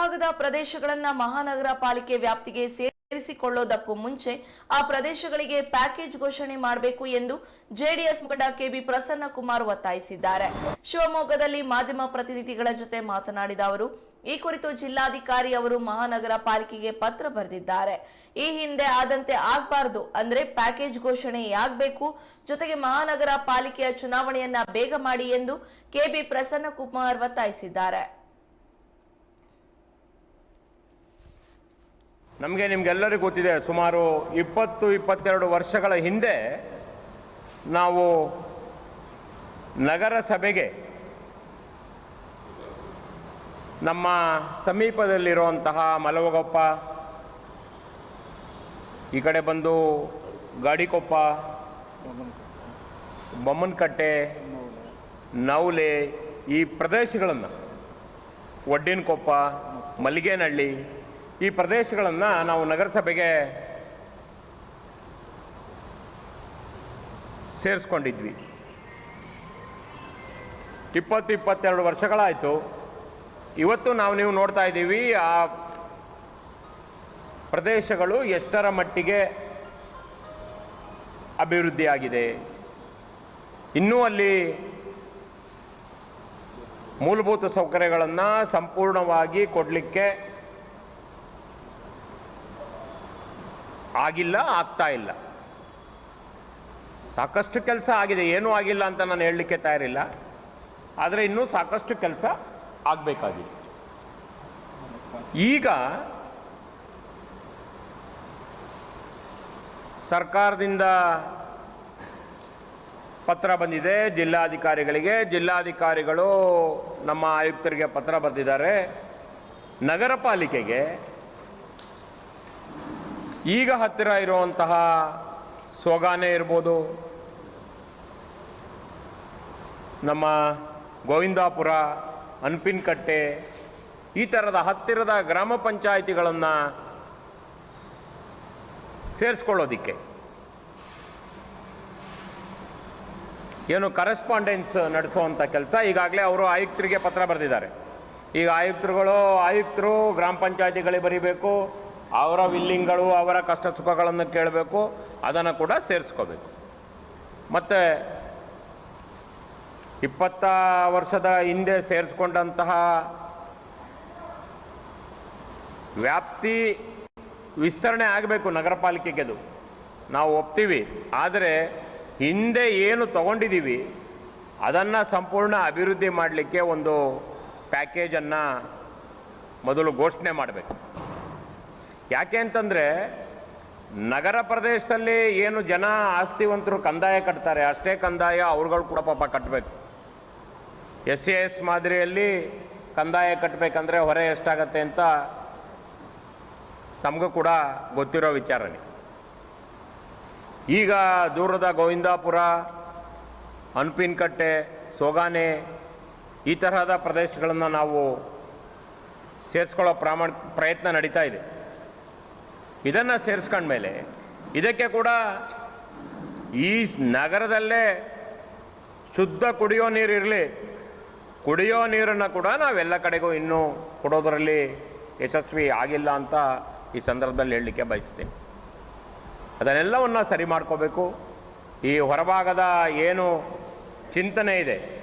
ಹೊರಭಾಗದ ಪ್ರದೇಶಗಳನ್ನ ಮಹಾನಗರ ಪಾಲಿಕೆ ವ್ಯಾಪ್ತಿಗೆ ಸೇರಿಸಿಕೊಳ್ಳೋದಕ್ಕೂ ಮುಂಚೆ ಆ ಪ್ರದೇಶಗಳಿಗೆ ಪ್ಯಾಕೇಜ್ ಘೋಷಣೆ ಮಾಡಬೇಕು ಎಂದು ಜೆಡಿಎಸ್ ಮುಖಂಡ ಕೆಬಿ ಪ್ರಸನ್ನ ಕುಮಾರ್ ಒತ್ತಾಯಿಸಿದ್ದಾರೆ. ಶಿವಮೊಗ್ಗದಲ್ಲಿ ಮಾಧ್ಯಮ ಪ್ರತಿನಿಧಿಗಳ ಜೊತೆ ಮಾತನಾಡಿದ ಅವರು, ಈ ಕುರಿತು ಜಿಲ್ಲಾಧಿಕಾರಿ ಅವರು ಮಹಾನಗರ ಪಾಲಿಕೆಗೆ ಪತ್ರ ಬರೆದಿದ್ದಾರೆ. ಈ ಹಿಂದೆ ಆದಂತೆ ಆಗ್ಬಾರ್ದು ಅಂದ್ರೆ ಪ್ಯಾಕೇಜ್ ಘೋಷಣೆ ಆಗಬೇಕು. ಜೊತೆಗೆ ಮಹಾನಗರ ಪಾಲಿಕೆಯ ಚುನಾವಣೆಯನ್ನ ಬೇಗ ಮಾಡಿ ಎಂದು ಕೆಬಿ ಪ್ರಸನ್ನ ಕುಮಾರ್ ಒತ್ತಾಯಿಸಿದ್ದಾರೆ. ನಮಗೆ ನಿಮಗೆಲ್ಲರಿಗೂ ಗೊತ್ತಿದೆ, ಸುಮಾರು ಇಪ್ಪತ್ತು, ಇಪ್ಪತ್ತೆರಡು ವರ್ಷಗಳ ಹಿಂದೆ ನಾವು ನಗರಸಭೆಗೆ ನಮ್ಮ ಸಮೀಪದಲ್ಲಿರುವಂತಹ ಮಲವಗೊಪ್ಪ, ಈ ಕಡೆ ಬಂದು ಗಾಡಿಕೊಪ್ಪ, ಬೊಮ್ಮನಕಟ್ಟೆ, ನೌಲೆ, ಈ ಪ್ರದೇಶಗಳನ್ನು, ಒಡ್ಡಿನಕೊಪ್ಪ, ಮಲ್ಲಿಗೇನಹಳ್ಳಿ ಈ ಪ್ರದೇಶಗಳನ್ನು ನಾವು ನಗರಸಭೆಗೆ ಸೇರಿಸ್ಕೊಂಡಿದ್ವಿ. ಇಪ್ಪತ್ತು ಇಪ್ಪತ್ತೆರಡು ವರ್ಷಗಳಾಯಿತು. ಇವತ್ತು ನಾವು ನೀವು ನೋಡ್ತಾ ಇದ್ದೀವಿ, ಆ ಪ್ರದೇಶಗಳು ಎಷ್ಟರ ಮಟ್ಟಿಗೆ ಅಭಿವೃದ್ಧಿಯಾಗಿದೆ. ಇನ್ನೂ ಅಲ್ಲಿ ಮೂಲಭೂತ ಸೌಕರ್ಯಗಳನ್ನು ಸಂಪೂರ್ಣವಾಗಿ ಕೊಡಲಿಕ್ಕೆ ಆಗಿಲ್ಲ, ಆಗ್ತಾ ಇಲ್ಲ. ಸಾಕಷ್ಟು ಕೆಲಸ ಆಗಿದೆ. ಏನೂ ಆಗಿಲ್ಲ ಅಂತ ನಾನು ಹೇಳಲಿಕ್ಕೆ ತಯಾರಿಲ್ಲ. ಆದರೆ ಇನ್ನೂ ಸಾಕಷ್ಟು ಕೆಲಸ ಆಗಬೇಕಾಗಿದೆ. ಈಗ ಸರ್ಕಾರದಿಂದ ಪತ್ರ ಬಂದಿದೆ. ಜಿಲ್ಲಾಧಿಕಾರಿಗಳಿಗೆ, ಜಿಲ್ಲಾಧಿಕಾರಿಗಳು ನಮ್ಮ ಆಯುಕ್ತರಿಗೆ ಪತ್ರ ಬರೆದಿದ್ದಾರೆ. ನಗರ ಪಾಲಿಕೆಗೆ ಈಗ ಹತ್ತಿರ ಇರುವಂತಹ ಸೋಗಾನೆ ಇರ್ಬೋದು. ನಮ್ಮ ಗೋವಿಂದಾಪುರ, ಅನ್ಪಿನ್ಕಟ್ಟೆ ಈ ಥರದ ಹತ್ತಿರದ ಗ್ರಾಮ ಪಂಚಾಯಿತಿಗಳನ್ನು ಸೇರಿಸ್ಕೊಳ್ಳೋದಿಕ್ಕೆ. ಏನು ಕರೆಸ್ಪಾಂಡೆನ್ಸ್ ನಡೆಸುವಂಥ ಕೆಲಸ. ಈಗಾಗಲೇ ಅವರು ಆಯುಕ್ತರಿಗೆ ಪತ್ರ ಬರೆದಿದ್ದಾರೆ. ಈಗ ಆಯುಕ್ತರುಗಳು, ಆಯುಕ್ತರು ಗ್ರಾಮ ಪಂಚಾಯಿತಿಗಳಿಗೆ ಬರೀಬೇಕು. ಅವರ ವಿಲ್ಲಿಂಗ್ಗಳು, ಅವರ ಕಷ್ಟ ಸುಖಗಳನ್ನು ಕೇಳಬೇಕು, ಅದನ್ನು ಕೂಡ ಸೇರಿಸ್ಕೋಬೇಕು. ಮತ್ತು ಇಪ್ಪತ್ತ ವರ್ಷದ ಹಿಂದೆ ಸೇರಿಸ್ಕೊಂಡಂತಹ ವ್ಯಾಪ್ತಿ ವಿಸ್ತರಣೆ ಆಗಬೇಕು ನಗರ ಪಾಲಿಕೆಗೆದು ನಾವು ಒಪ್ತೀವಿ, ಆದರೆ ಹಿಂದೆ ಏನು ತಗೊಂಡಿದ್ದೀವಿ, ಅದನ್ನು ಸಂಪೂರ್ಣ ಅಭಿವೃದ್ಧಿ ಮಾಡಲಿಕ್ಕೆ ಒಂದು ಪ್ಯಾಕೇಜನ್ನು ಮೊದಲು ಘೋಷಣೆ ಮಾಡಬೇಕು. ಯಾಕೆ ಅಂತಂದರೆ ನಗರ ಪ್ರದೇಶದಲ್ಲಿ ಏನು ಜನ ಆಸ್ತಿವಂತರು ಕಂದಾಯ ಕಟ್ತಾರೆ, ಅಷ್ಟೇ ಕಂದಾಯ ಅವ್ರುಗಳು ಕೂಡ ಪಾಪ ಕಟ್ಟಬೇಕು ಎಸ್ ಸಿ ಎಸ್ ಮಾದರಿಯಲ್ಲಿ ಕಂದಾಯ ಕಟ್ಟಬೇಕಂದ್ರೆ ಹೊರೆ ಎಷ್ಟಾಗತ್ತೆ ಅಂತ ತಮಗೂ ಕೂಡ ಗೊತ್ತಿರೋ ವಿಚಾರನೇ ಈಗ ದೂರದ ಗೋವಿಂದಾಪುರ, ಅನ್ಪಿನ್ಕಟ್ಟೆ, ಸೋಗಾನೆ ಈ ತರಹದ ಪ್ರದೇಶಗಳನ್ನು ನಾವು ಸೇರಿಸ್ಕೊಳ್ಳೋ ಪ್ರಾಮಾಣಿಕ ಪ್ರಯತ್ನ ನಡೀತಾ ಇದೆ. ಇದನ್ನು ಸೇರಿಸ್ಕೊಂಡ್ಮೇಲೆ ಇದಕ್ಕೆ ಕೂಡ ಈ ನಗರದಲ್ಲೇ ಶುದ್ಧ ಕುಡಿಯೋ ನೀರು ಇರಲಿ. ಕುಡಿಯೋ ನೀರನ್ನು ಕೂಡ ನಾವೆಲ್ಲ ಕಡೆಗೂ ಇನ್ನೂ ಕೊಡೋದರಲ್ಲಿ ಯಶಸ್ವಿ ಆಗಿಲ್ಲ ಅಂತ ಈ ಸಂದರ್ಭದಲ್ಲಿ ಹೇಳಲಿಕ್ಕೆ ಬಯಸ್ತೇನೆ. ಅದನ್ನೆಲ್ಲವನ್ನು ಸರಿ ಮಾಡ್ಕೋಬೇಕು. ಈ ಹೊರಭಾಗದ ಏನು ಚಿಂತನೆ ಇದೆ